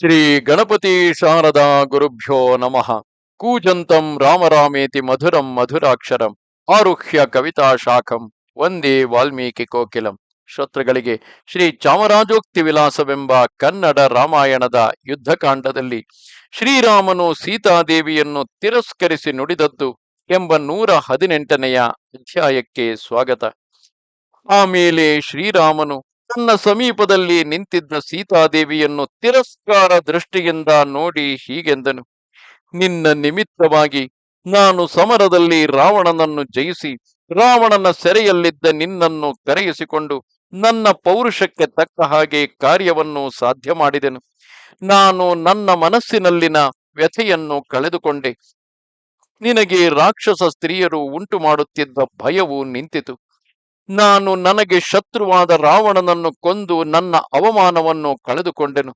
ಶ್ರೀ ಗಣಪತಿ ಶಾರದಾ ಗುರುಭ್ಯೋ ನಮಃ. ಕೂಜಂತಂ ರಾಮರಾಮೇತಿ ಮಧುರಂ ಮಧುರಾಕ್ಷರಂ. ಆರುಹ್ಯ ಕವಿತಾ ಶಾಖಂ. ಒಂದೇ ವಾಲ್ಮೀಕಿ ಕೋಕಿಲಂ. ಶ್ರೋತೃಗಳಿಗೆ ಶ್ರೀ ಚಾಮರಾಜೋಕ್ತಿ ವಿಲಾಸವೆಂಬ ಕನ್ನಡ ರಾಮಾಯಣದ ಯುದ್ಧಕಾಂಡದಲ್ಲಿ ಶ್ರೀರಾಮನು ಸೀತಾದೇವಿಯನ್ನು ತಿರಸ್ಕರಿಸಿ ನುಡಿದದ್ದು ಎಂಬ ನೂರ ಹದಿನೆಂಟನೆಯ ಅಧ್ಯಾಯಕ್ಕೆ ಸ್ವಾಗತ. ಆಮೇಲೆ ಶ್ರೀರಾಮನು ತನ್ನ ಸಮೀಪದಲ್ಲಿ ನಿಂತಿದ್ದ ಸೀತಾದೇವಿಯನ್ನು ತಿರಸ್ಕಾರ ದೃಷ್ಟಿಯಿಂದ ನೋಡಿ ಹೀಗೆಂದನು. ನಿನ್ನ ನಿಮಿತ್ತವಾಗಿ ನಾನು ಸಮರದಲ್ಲಿ ರಾವಣನನ್ನು ಜಯಿಸಿ ರಾವಣನ ಸೆರೆಯಲ್ಲಿದ್ದ ನಿನ್ನನ್ನು ಕರೆಯಿಸಿಕೊಂಡು ನನ್ನ ಪೌರುಷಕ್ಕೆ ತಕ್ಕ ಹಾಗೆ ಕಾರ್ಯವನ್ನು ಸಾಧ್ಯ ಮಾಡಿದೆನು. ನಾನು ನನ್ನ ಮನಸ್ಸಿನಲ್ಲಿನ ವ್ಯಥೆಯನ್ನು ಕಳೆದುಕೊಂಡೆ. ನಿನಗೆ ರಾಕ್ಷಸ ಸ್ತ್ರೀಯರು ಉಂಟು ಮಾಡುತ್ತಿದ್ದ ಭಯವು ನಿಂತಿತು. ನಾನು ನನಗೆ ಶತ್ರುವಾದ ರಾವಣನನ್ನು ಕೊಂದು ನನ್ನ ಅವಮಾನವನ್ನು ಕಳೆದುಕೊಂಡೆನು.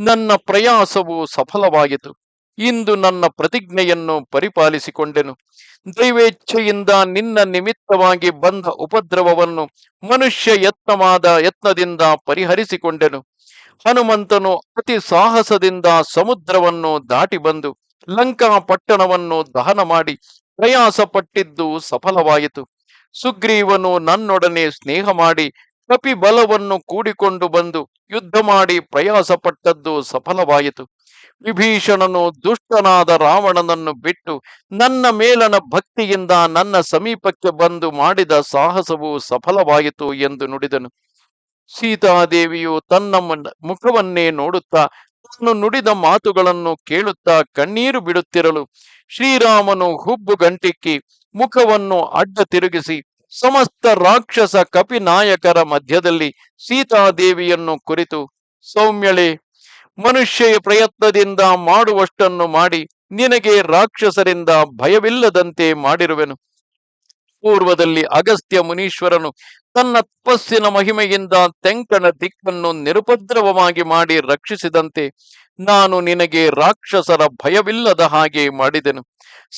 ನನ್ನ ಪ್ರಯಾಸವು ಸಫಲವಾಯಿತು ಇಂದು ನನ್ನ ಪ್ರತಿಜ್ಞೆಯನ್ನು ಪರಿಪಾಲಿಸಿಕೊಂಡೆನು. ದೈವೇಚ್ಛೆಯಿಂದ ನಿನ್ನ ನಿಮಿತ್ತವಾಗಿ ಬಂದ ಉಪದ್ರವವನ್ನು ಮನುಷ್ಯ ಯತ್ನವಾದ ಯತ್ನದಿಂದ ಪರಿಹರಿಸಿಕೊಂಡೆನು. ಹನುಮಂತನು ಅತಿ ಸಾಹಸದಿಂದ ಸಮುದ್ರವನ್ನು ದಾಟಿ ಬಂದು ಲಂಕಾ ಪಟ್ಟಣವನ್ನು ದಹನ ಮಾಡಿ ಪ್ರಯಾಸ ಪಟ್ಟಿದ್ದು ಸಫಲವಾಯಿತು. ಸುಗ್ರೀವನು ನನ್ನೊಡನೆ ಸ್ನೇಹ ಮಾಡಿ ಕಪಿ ಬಲವನ್ನು ಕೂಡಿಕೊಂಡು ಬಂದು ಯುದ್ಧ ಮಾಡಿ ಪ್ರಯಾಸ ಪಟ್ಟದ್ದು ಸಫಲವಾಯಿತು. ವಿಭೀಷಣನು ದುಷ್ಟನಾದ ರಾವಣನನ್ನು ಬಿಟ್ಟು ನನ್ನ ಮೇಲನ ಭಕ್ತಿಯಿಂದ ನನ್ನ ಸಮೀಪಕ್ಕೆ ಬಂದು ಮಾಡಿದ ಸಾಹಸವು ಸಫಲವಾಯಿತು ಎಂದು ನುಡಿದನು. ಸೀತಾದೇವಿಯು ತನ್ನ ಮುಖವನ್ನೇ ನೋಡುತ್ತಾ ತಾನು ನುಡಿದ ಮಾತುಗಳನ್ನು ಕೇಳುತ್ತಾ ಕಣ್ಣೀರು ಬಿಡುತ್ತಿರಲು ಶ್ರೀರಾಮನು ಹುಬ್ಬು ಗಂಟಿಕ್ಕಿ ಮುಖವನ್ನು ಅಡ್ಡ ತಿರುಗಿಸಿ ಸಮಸ್ತ ರಾಕ್ಷಸ ಕಪಿನಾಯಕರ ಮಧ್ಯದಲ್ಲಿ ಸೀತಾದೇವಿಯನ್ನು ಕುರಿತು, ಸೌಮ್ಯಳೆ ಮನುಷ್ಯ ಪ್ರಯತ್ನದಿಂದ ಮಾಡುವಷ್ಟನ್ನು ಮಾಡಿ ನಿನಗೆ ರಾಕ್ಷಸರಿಂದ ಭಯವಿಲ್ಲದಂತೆ ಮಾಡಿರುವೆನು. ಪೂರ್ವದಲ್ಲಿ ಅಗಸ್ತ್ಯ ಮುನೀಶ್ವರನು ತನ್ನ ತಪಸ್ಸಿನ ಮಹಿಮೆಯಿಂದ ತೆಂಕಣ ದಿಕ್ಕನ್ನು ನಿರುಪದ್ರವವಾಗಿ ಮಾಡಿ ರಕ್ಷಿಸಿದಂತೆ ನಾನು ನಿನಗೆ ರಾಕ್ಷಸರ ಭಯವಿಲ್ಲದ ಹಾಗೆ ಮಾಡಿದೆನು.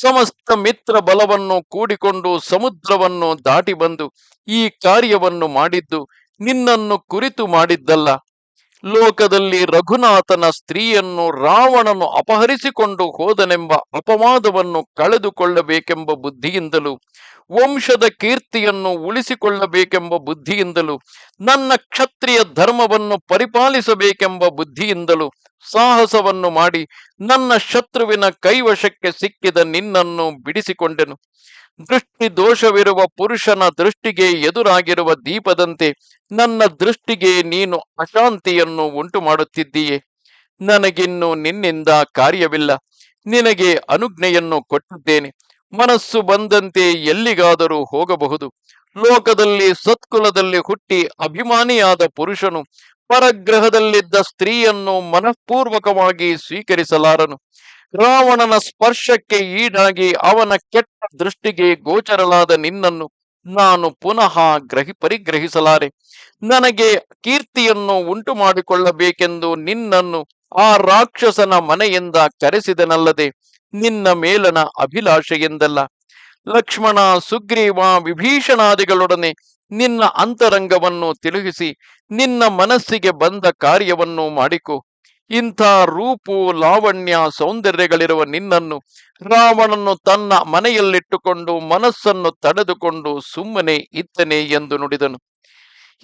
ಸಮಸ್ತ ಮಿತ್ರ ಬಲವನ್ನು ಕೂಡಿಕೊಂಡು ಸಮುದ್ರವನ್ನು ದಾಟಿ ಬಂದು ಈ ಕಾರ್ಯವನ್ನು ಮಾಡಿದ್ದು ನಿನ್ನನ್ನು ಕುರಿತು ಮಾಡಿದ್ದಲ್ಲ. ಲೋಕದಲ್ಲಿ ರಘುನಾಥನ ಸ್ತ್ರೀಯನ್ನು ರಾವಣನು ಅಪಹರಿಸಿಕೊಂಡು ಹೋದನೆಂಬ ಅಪವಾದವನ್ನು ಕಳೆದುಕೊಳ್ಳಬೇಕೆಂಬ ಬುದ್ಧಿಯಿಂದಲೂ ವಂಶದ ಕೀರ್ತಿಯನ್ನು ಉಳಿಸಿಕೊಳ್ಳಬೇಕೆಂಬ ಬುದ್ಧಿಯಿಂದಲೂ, ನನ್ನ ಕ್ಷತ್ರಿಯ ಧರ್ಮವನ್ನು ಪರಿಪಾಲಿಸಬೇಕೆಂಬ ಬುದ್ಧಿಯಿಂದಲೂ ಸಾಹಸವನ್ನು ಮಾಡಿ ನನ್ನ ಶತ್ರುವಿನ ಕೈವಶಕ್ಕೆ ಸಿಕ್ಕಿದ ನಿನ್ನನ್ನು ಬಿಡಿಸಿಕೊಂಡೆನು. ದೃಷ್ಟಿ ದೋಷವಿರುವ ಪುರುಷನ ದೃಷ್ಟಿಗೆ ಎದುರಾಗಿರುವ ದೀಪದಂತೆ ನನ್ನ ದೃಷ್ಟಿಗೆ ನೀನು ಅಶಾಂತಿಯನ್ನು ಉಂಟು ಮಾಡುತ್ತಿದ್ದೀಯೆ ನನಗಿನ್ನು ನಿನ್ನಿಂದ ಕಾರ್ಯವಿಲ್ಲ. ನಿನಗೆ ಅನುಜ್ಞೆಯನ್ನು ಕೊಟ್ಟಿದ್ದೇನೆ. ಮನಸ್ಸು ಬಂದಂತೆ ಎಲ್ಲಿಗಾದರೂ ಹೋಗಬಹುದು. ಲೋಕದಲ್ಲಿ ಸತ್ಕುಲದಲ್ಲಿ ಹುಟ್ಟಿ ಅಭಿಮಾನಿಯಾದ ಪುರುಷನು ಪರಗ್ರಹದಲ್ಲಿದ್ದ ಸ್ತ್ರೀಯನ್ನು ಮನಃಪೂರ್ವಕವಾಗಿ ಸ್ವೀಕರಿಸಲಾರನು. ರಾವಣನ ಸ್ಪರ್ಶಕ್ಕೆ ಈಡಾಗಿ ಅವನ ಕೆಟ್ಟ ದೃಷ್ಟಿಗೆ ಗೋಚರಲಾದ ನಿನ್ನನ್ನು ನಾನು ಪುನಃ ಗ್ರಹಿ, ಪರಿಗ್ರಹಿಸಲಾರೆ. ನನಗೆ ಕೀರ್ತಿಯನ್ನು ಉಂಟು ಮಾಡಿಕೊಳ್ಳಬೇಕೆಂದು ನಿನ್ನನ್ನು ಆ ರಾಕ್ಷಸನ ಮನೆಯಿಂದ ಕರೆಸಿದನಲ್ಲದೆ ನಿನ್ನ ಮೇಲನ ಅಭಿಲಾಷೆಯಿಂದಲ್ಲ. ಲಕ್ಷ್ಮಣ, ಸುಗ್ರೀವ, ವಿಭೀಷಣಾದಿಗಳೊಡನೆ ನಿನ್ನ ಅಂತರಂಗವನ್ನು ತಿಳುಹಿಸಿ ನಿನ್ನ ಮನಸ್ಸಿಗೆ ಬಂದ ಕಾರ್ಯವನ್ನು ಮಾಡಿಕೊ. ಇಂಥ ರೂಪು, ಲಾವಣ್ಯ, ಸೌಂದರ್ಯಗಳಿರುವ ನಿನ್ನನ್ನು ರಾವಣನು ತನ್ನ ಮನೆಯಲ್ಲಿಟ್ಟುಕೊಂಡು ಮನಸ್ಸನ್ನು ತಡೆದುಕೊಂಡು ಸುಮ್ಮನೆ ಇತ್ತನೆ ಎಂದು ನುಡಿದನು.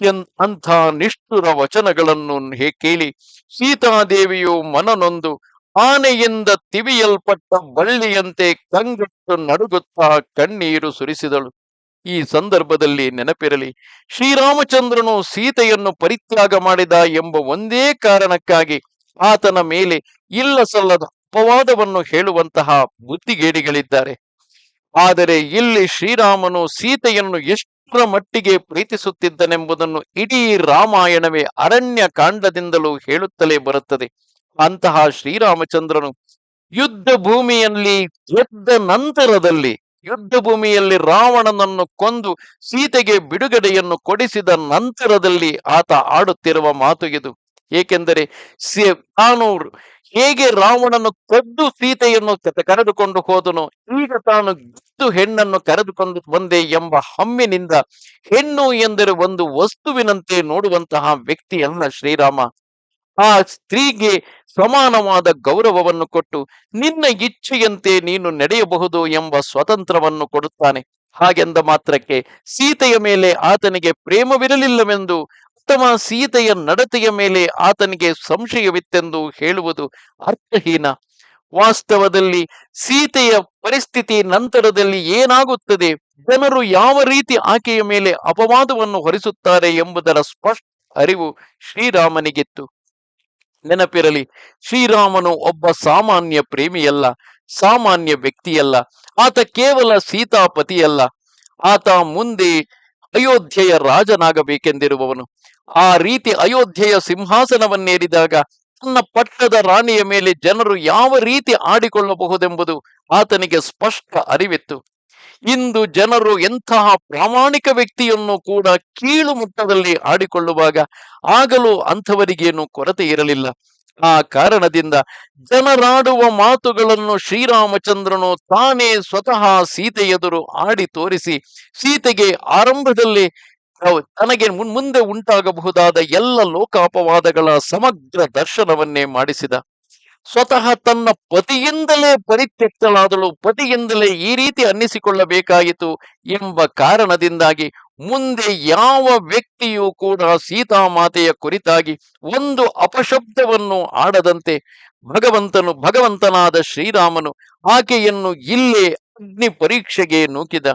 ಎನ್, ಅಂಥ ನಿಷ್ಠುರ ವಚನಗಳನ್ನು ಕೇಳಿ ಸೀತಾದೇವಿಯು ಮನನೊಂದು ಆನೆಯಿಂದ ತಿವಿಯಲ್ಪಟ್ಟ ಬಳ್ಳಿಯಂತೆ ಕಂಗಟ್ಟು ನಡುಗುತ್ತಾ ಕಣ್ಣೀರು ಸುರಿಸಿದಳು. ಈ ಸಂದರ್ಭದಲ್ಲಿ ನೆನಪಿರಲಿ, ಶ್ರೀರಾಮಚಂದ್ರನು ಸೀತೆಯನ್ನು ಪರಿತ್ಯಾಗ ಮಾಡಿದ ಎಂಬ ಒಂದೇ ಕಾರಣಕ್ಕಾಗಿ ಆತನ ಮೇಲೆ ಇಲ್ಲ ಸಲ್ಲದ ಅಪವಾದವನ್ನು ಹೇಳುವಂತಹ ಬುದ್ಧಿಗೇಡಿಗಳಿದ್ದಾರೆ. ಆದರೆ ಇಲ್ಲಿ ಶ್ರೀರಾಮನು ಸೀತೆಯನ್ನು ಎಷ್ಟರ ಮಟ್ಟಿಗೆ ಪ್ರೀತಿಸುತ್ತಿದ್ದನೆಂಬುದನ್ನು ಇಡೀ ರಾಮಾಯಣವೇ ಅರಣ್ಯ ಕಾಂಡದಿಂದಲೂ ಹೇಳುತ್ತಲೇ ಬರುತ್ತದೆ. ಅಂತಹ ಶ್ರೀರಾಮಚಂದ್ರನು ಯುದ್ಧ ಭೂಮಿಯಲ್ಲಿ ಗೆದ್ದ ನಂತರದಲ್ಲಿ, ಯುದ್ಧ ಭೂಮಿಯಲ್ಲಿ ರಾವಣನನ್ನು ಕೊಂದು ಸೀತೆಗೆ ಬಿಡುಗಡೆಯನ್ನು ಕೊಡಿಸಿದ ನಂತರದಲ್ಲಿ ಆತ ಆಡುತ್ತಿರುವ ಮಾತು ಇದು. ಏಕೆಂದರೆ ತಾನು ಹೇಗೆ ರಾವಣನು ಕದ್ದು ಸೀತೆಯನ್ನು ಕರೆದುಕೊಂಡು ಹೋದನು, ಈಗ ತಾನು ಗೆದ್ದು ಹೆಣ್ಣನ್ನು ಕರೆದುಕೊಂಡು ಬಂದೆ ಎಂಬ ಹಮ್ಮಿನಿಂದ ಹೆಣ್ಣು ಎಂದರೆ ಒಂದು ವಸ್ತುವಿನಂತೆ ನೋಡುವಂತಹ ವ್ಯಕ್ತಿಯನ್ನ ಶ್ರೀರಾಮ. ಆ ಸ್ತ್ರೀಗೆ ಸಮಾನವಾದ ಗೌರವವನ್ನು ಕೊಟ್ಟು ನಿನ್ನ ಇಚ್ಛೆಯಂತೆ ನೀನು ನಡೆಯಬಹುದು ಎಂಬ ಸ್ವತಂತ್ರವನ್ನು ಕೊಡುತ್ತಾನೆ. ಹಾಗೆಂದ ಮಾತ್ರಕ್ಕೆ ಸೀತೆಯ ಮೇಲೆ ಆತನಿಗೆ ಪ್ರೇಮವಿರಲಿಲ್ಲವೆಂದು, ಉತ್ತಮ ಸೀತೆಯ ನಡತೆಯ ಮೇಲೆ ಆತನಿಗೆ ಸಂಶಯವಿತ್ತೆಂದು ಹೇಳುವುದು ಅರ್ಥಹೀನ. ವಾಸ್ತವದಲ್ಲಿ ಸೀತೆಯ ಪರಿಸ್ಥಿತಿ ನಂತರದಲ್ಲಿ ಏನಾಗುತ್ತದೆ? ಜನರು ಯಾವ ರೀತಿ ಆಕೆಯ ಮೇಲೆ ಅಪವಾದವನ್ನು ಹೊರಿಸುತ್ತಾರೆ ಎಂಬುದರ ಸ್ಪಷ್ಟ ಅರಿವು ಶ್ರೀರಾಮನಿಗಿತ್ತು. ನೆನಪಿರಲಿ, ಶ್ರೀರಾಮನು ಒಬ್ಬ ಸಾಮಾನ್ಯ ಪ್ರೇಮಿಯಲ್ಲ, ಸಾಮಾನ್ಯ ವ್ಯಕ್ತಿಯಲ್ಲ, ಆತ ಕೇವಲ ಸೀತಾಪತಿಯಲ್ಲ. ಆತ ಮುಂದೆ ಅಯೋಧ್ಯೆಯ ರಾಜನಾಗಬೇಕೆಂದಿರುವವನು. ಆ ರೀತಿ ಅಯೋಧ್ಯೆಯ ಸಿಂಹಾಸನವನ್ನೇರಿದಾಗ ತನ್ನ ಪಟ್ಟದ ರಾಣಿಯ ಮೇಲೆ ಜನರು ಯಾವ ರೀತಿ ಆಡಿಕೊಳ್ಳಬಹುದೆಂಬುದು ಆತನಿಗೆ ಸ್ಪಷ್ಟ ಅರಿವಿತ್ತು. ಇಂದು ಜನರು ಎಂತಹ ಪ್ರಾಮಾಣಿಕ ವ್ಯಕ್ತಿಯನ್ನು ಕೂಡ ಕೀಳು ಮಟ್ಟದಲ್ಲಿ ಆಡಿಕೊಳ್ಳುವಾಗ ಆಗಲೂ ಅಂಥವರಿಗೇನು ಕೊರತೆ ಇರಲಿಲ್ಲ. ಆ ಕಾರಣದಿಂದ ಜನರಾಡುವ ಮಾತುಗಳನ್ನು ಶ್ರೀರಾಮಚಂದ್ರನು ತಾನೇ ಸ್ವತಃ ಸೀತೆ ಎದುರು ಆಡಿ ತೋರಿಸಿ, ಸೀತೆಗೆ ಆರಂಭದಲ್ಲಿ ತನಗೆ ಮುಂದೆ ಉಂಟಾಗಬಹುದಾದ ಎಲ್ಲ ಲೋಕಾಪವಾದಗಳ ಸಮಗ್ರ ದರ್ಶನವನ್ನೇ ಮಾಡಿಸಿದ. ಸ್ವತಃ ತನ್ನ ಪತಿಯಿಂದಲೇ ಪರಿತ್ಯಕ್ತಳಾದಳು. ಪತಿಯಿಂದಲೇ ಈ ರೀತಿ ಅನ್ನಿಸಿಕೊಳ್ಳಬೇಕಾಯಿತು ಎಂಬ ಕಾರಣದಿಂದಾಗಿ ಮುಂದೆ ಯಾವ ವ್ಯಕ್ತಿಯೂ ಕೂಡ ಸೀತಾಮಾತೆಯ ಕುರಿತಾಗಿ ಒಂದು ಅಪಶಬ್ದವನ್ನು ಆಡದಂತೆ ಭಗವಂತನು, ಭಗವಂತನಾದ ಶ್ರೀರಾಮನು ಆಕೆಯನ್ನು ಇಲ್ಲೇ ಅಗ್ನಿ ಪರೀಕ್ಷೆಗೆ ನೂಕಿದ.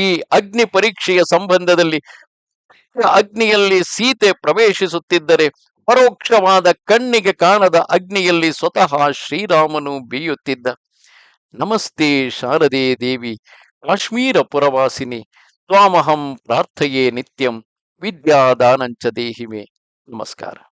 ಈ ಅಗ್ನಿ ಪರೀಕ್ಷೆಯ ಸಂಬಂಧದಲ್ಲಿ ಅಗ್ನಿಯಲ್ಲಿ ಸೀತೆ ಪ್ರವೇಶಿಸುತ್ತಿದ್ದರೆ ಪರೋಕ್ಷವಾದ ಕಣ್ಣಿಗೆ ಕಾಣದ ಅಗ್ನಿಯಲ್ಲಿ ಸ್ವತಃ ಶ್ರೀರಾಮನು ಬೀಯುತ್ತಿದ್ದ. ನಮಸ್ತೆ ಶಾರದೆ ದೇವಿ, ಕಾಶ್ಮೀರ ಪುರವಾಸಿನಿ, ತ್ವಾಮಹಂ ಪ್ರಾರ್ಥಯೇ ನಿತ್ಯಂ, ವಿದ್ಯಾದಾನಂಚ ದೇಹಿಮೆ. ನಮಸ್ಕಾರ.